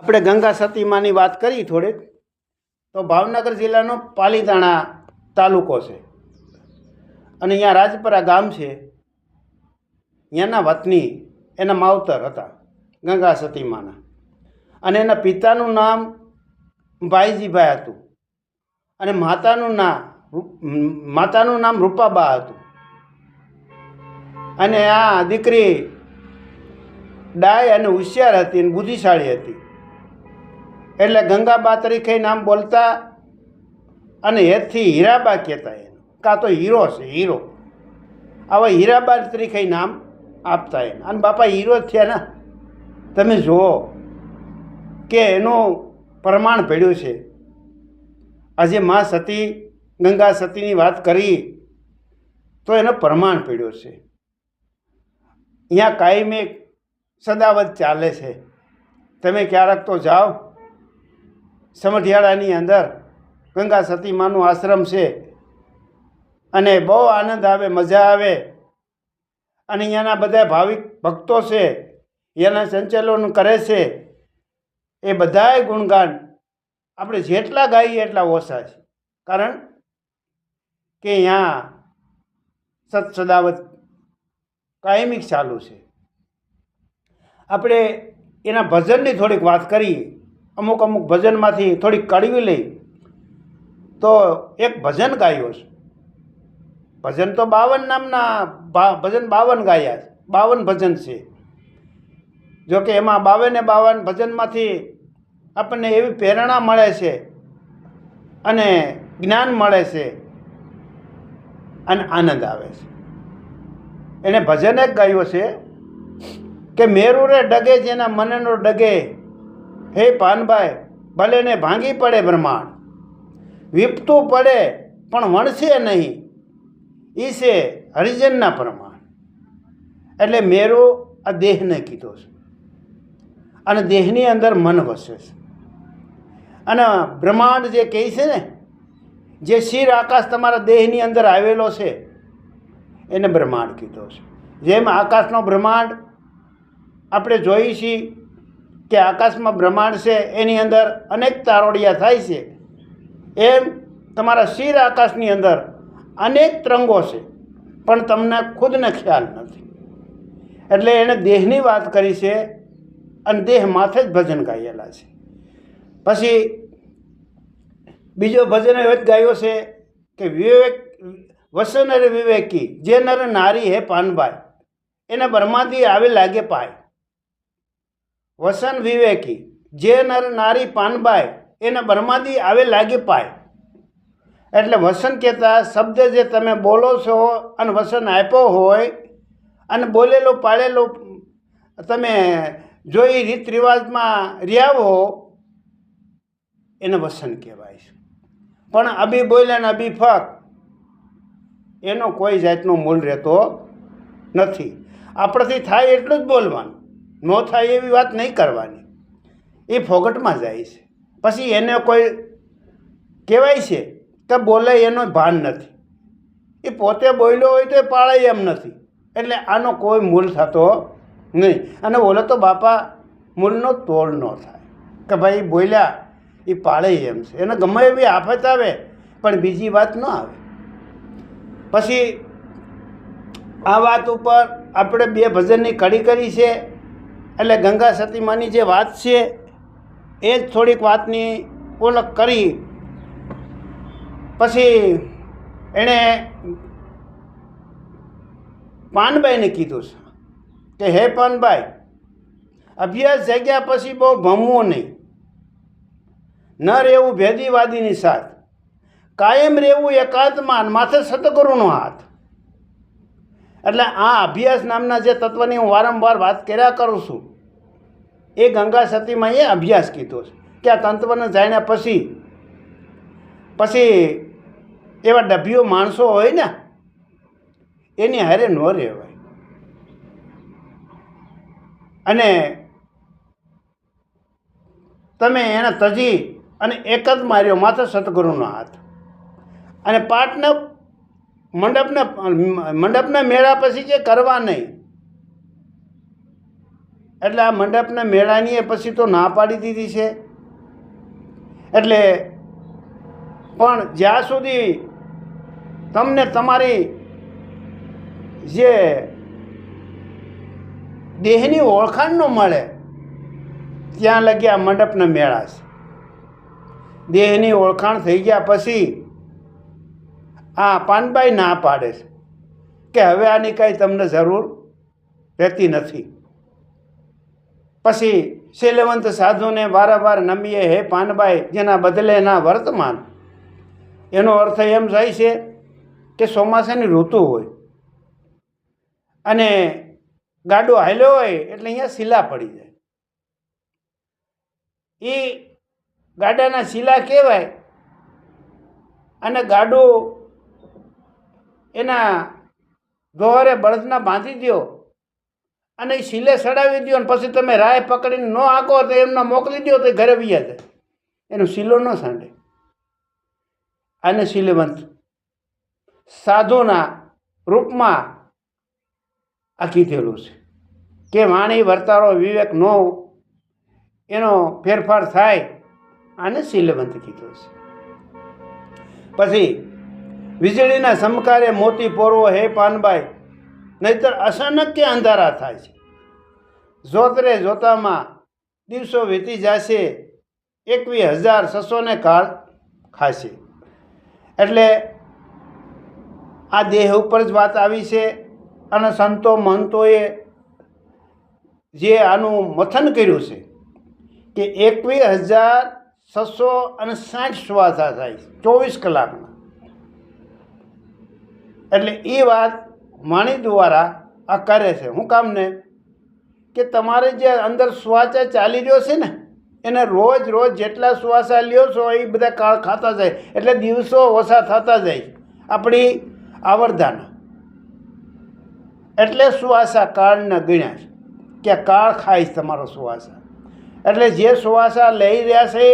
આપણે ગંગા સતીમાની વાત કરી થોડીક, તો ભાવનગર જિલ્લાનો પાલીતાણા તાલુકો છે. અને અહીંયા રાજપરા ગામ છે. અહીંયાના વતની એના માવતર હતા, ગંગા સતીમાના. અને એના પિતાનું નામ ભાઈજીભાઈ હતું. અને માતાનું નામ માતાનું નામ રૂપાબા હતું. અને આ દીકરી ડાય અને હોશિયાર હતી અને બુદ્ધિશાળી હતી. એટલે ગંગાબા તરીકે નામ બોલતા અને હેતથી હીરાબા કહેતા એને. કાં તો હીરો છે, હીરો. આવા હીરાબા તરીકે નામ આપતા એને. અને બાપા હીરો થયા ને. તમે જુઓ કે એનું પ્રમાણ પડ્યું છે. આજે મા સતી, ગંગા સતીની વાત કરી તો એનો પ્રમાણ પડ્યો છે. અહીંયા કાયમી સદાવત ચાલે છે. તમે ક્યારેક તો જાઓ સમઢિયાળાની અંદર ગંગા સતી માનું આશ્રમ છે. અને બહુ આનંદ આવે, મજા આવે. અને અહીંયાના બધા ભાવિક ભક્તો છે, એના સંચાલન કરે છે. એ બધાય ગુણગાન. આપણે જેટલા ગાઈએ એટલા ઓછા છે. કારણ કે અહીંયા સત સદાવત કાયમિક ચાલુ છે. આપણે એના ભજનની થોડીક વાત કરીએ. અમુક અમુક ભજનમાંથી થોડીક કડવી લઈ, તો એક ભજન ગાયું છે. ભજન તો બાવન નામના ભજન બાવન ગાયા છે. બાવન ભજન છે. જો કે એમાં બાવને બાવન ભજનમાંથી આપણને એવી પ્રેરણા મળે છે અને જ્ઞાન મળે છે અને આનંદ આવે છે. એણે ભજન એક ગાયું છે કે મેરુરે ડગે જેના મનનો ડગે હે પાનભાઈ ભલે ને ભાંગી પડે બ્રહ્માંડ. વિપતું પડે, પણ વણશે નહીં. એ છે હરિજનના પ્રમાણ. એટલે મેરો આ દેહને કીધો છે. અને દેહની અંદર મન વસે છે. અને બ્રહ્માંડ જે કહે છે ને, જે શિર આકાશ તમારા દેહની અંદર આવેલો છે, એને બ્રહ્માંડ કીધો છે. જેમ આકાશનો બ્રહ્માંડ આપણે જોઈએ છીએ કે આકાશમાં બ્રહ્માંડ છે, એની અંદર અનેક તારોડિયા થાય છે. એમ તમારા શિર આકાશની અંદર અનેક તરંગો છે, પણ તમને ખુદને ખ્યાલ નથી. એટલે એણે દેહની વાત કરી છે અને દેહ માથે જ ભજન ગાયેલા છે. પછી બીજો ભજન એવો જ ગાયો છે કે વિવેક વસન રે વિવેકી, જે નર નારી હે પાનભાઈ એને બ્રહ્માથી આવે લાગે પાય. વસન વિવેકી, જે નર નારી પાનબાઈ એને બરમાદી આવે લાગી પાય. એટલે વસન કહેતા શબ્દ જે તમે બોલો છો અને વસન આપ્યો હોય અને બોલેલો પાળેલો, તમે જો એ રીત રિવાજમાં રહ્યા હો, એને વસન કહેવાય છે. પણ અભી બોલ્યા ને અભી ફક, એનો કોઈ જાતનો મૂળ રહેતો નથી. આપણાથી થાય એટલું જ બોલવાનું. ન થાય એવી વાત નહીં કરવાની. એ ફોગટમાં જાય છે. પછી એને કોઈ કહેવાય છે કે બોલે એનો ભાન નથી. એ પોતે બોલ્યો હોય તો એ પાળાય એમ નથી. એટલે આનો કોઈ મૂલ થતો નહીં. અને બોલે તો બાપા મૂલનો તોડ ન થાય. કે ભાઈ બોલ્યા એ પાળે એમ છે. એને ગમે એવી આફત આવે, પણ બીજી વાત ન આવે. પછી આ વાત ઉપર આપણે બે ભજનની કડી કરી છે. એટલે ગંગા સતીમાની જે વાત છે, એ જ થોડીક વાતની ઓળખ કરી. પછી એણે પાનબાઈને કીધું છે કે, હે પાનબાઈ, અભ્યાસ જગ્યા પછી બહુ ભમવું નહીં. ન રહેવું ભેદીવાદીની સાથ. કાયમ રહેવું એકાંતમાં અને માથે સતગુરુનો હાથ. એટલે આ અભ્યાસ નામના જે તત્વની હું વારંવાર વાત કર્યા કરું છું, એ ગંગા સતીમાં એ અભ્યાસ કીધો છે કે આ તંત્રને જાણ્યા પછી પછી એવા ડભીઓ માણસો હોય ને, એની હારે ન રહેવાય. અને તમે એને તજી અને એક જ માર્યો માથે સદગુરુનો હાથ. અને પાઠને મંડપના મંડપના મેળા પછી જે કરવા નહીં. એટલે આ મંડપને મેળાની એ પછી તો ના પાડી દીધી છે. એટલે પણ જ્યાં સુધી તમને તમારી જે દેહની ઓળખાણ ન મળે, ત્યાં લગી આ મંડપને મેળા છે. દેહની ઓળખાણ થઈ ગયા પછી આ પાનબાઈ ના પાડે છે. કે હવે આની કાંઈ તમને જરૂર રહેતી નથી. પછી શૈલવંત સાધુને વારંવાર નમીએ, હે પાનબાઈ, જેના બદલેના વર્તમાન. એનો અર્થ એમ થાય છે કે ચોમાસાની ઋતુ હોય અને ગાડો હાલ્યો હોય એટલે અહીંયા શીલા પડી જાય. એ ગાડાના શીલા કહેવાય અને ગાડું એના ગોહરે બળદના બાંધી દો અને એ શીલે સડાવી દો અને પછી તમે રાય પકડીને ન આંકો તો એમને મોકલી દો તો ઘરે વૈયા જાય. એનો શીલો ન સાંડે. આને શીલેવંત સાધુના રૂપમાં આ કીધેલું છે કે વાણી, વર્તારો, વિવેક નો એનો ફેરફાર થાય, આને શીલવંત કીધો છે. પછી વીજળીના સમકારે મોતી પોરવો, હે પાનબાઈ, નહીતર અચાનક કે અંધારા થાય છે? જોતરે જોતામાં દિવસો વીતી જશે, એકવીસ હજાર છસોને કાળ ખાશે. એટલે આ દેહ ઉપર જ વાત આવી છે અને સંતો મહંતોએ જે આનું મથન કર્યું છે કે એકવીસ હજાર છસો અને સાઠ શ્વાસા થાય ચોવીસ કલાકના એટલે એ વાત વાણી દ્વારા આ કરે છે. હું કામને કે તમારે જે અંદર શ્વાસા ચાલી રહ્યો છે ને, એને રોજ રોજ જેટલા શ્વાસા લ્યો છો એ બધા કાળ ખાતા જાય. એટલે દિવસો ઓછા થતા જાય. આપણી આવરદાના એટલે સુવાસા કાળને ગણ્યા છે. કે કાળ ખાય તમારો સુવાસા એટલે જે સુવાસા લઈ રહ્યા છે,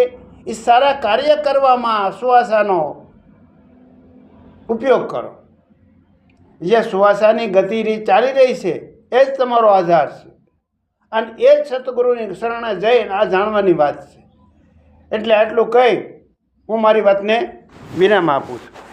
એ સારા કાર્ય કરવામાં સુવાસાનો ઉપયોગ કરો. જે સુવાસાની ગતિરી ચાલી રહી છે, એ જ તમારો આધાર છે. અને એ જ સતગુરુની શરણે જઈને આ જાણવાની વાત છે. એટલે આટલું કહી હું મારી વાતને વિરામ આપું છું.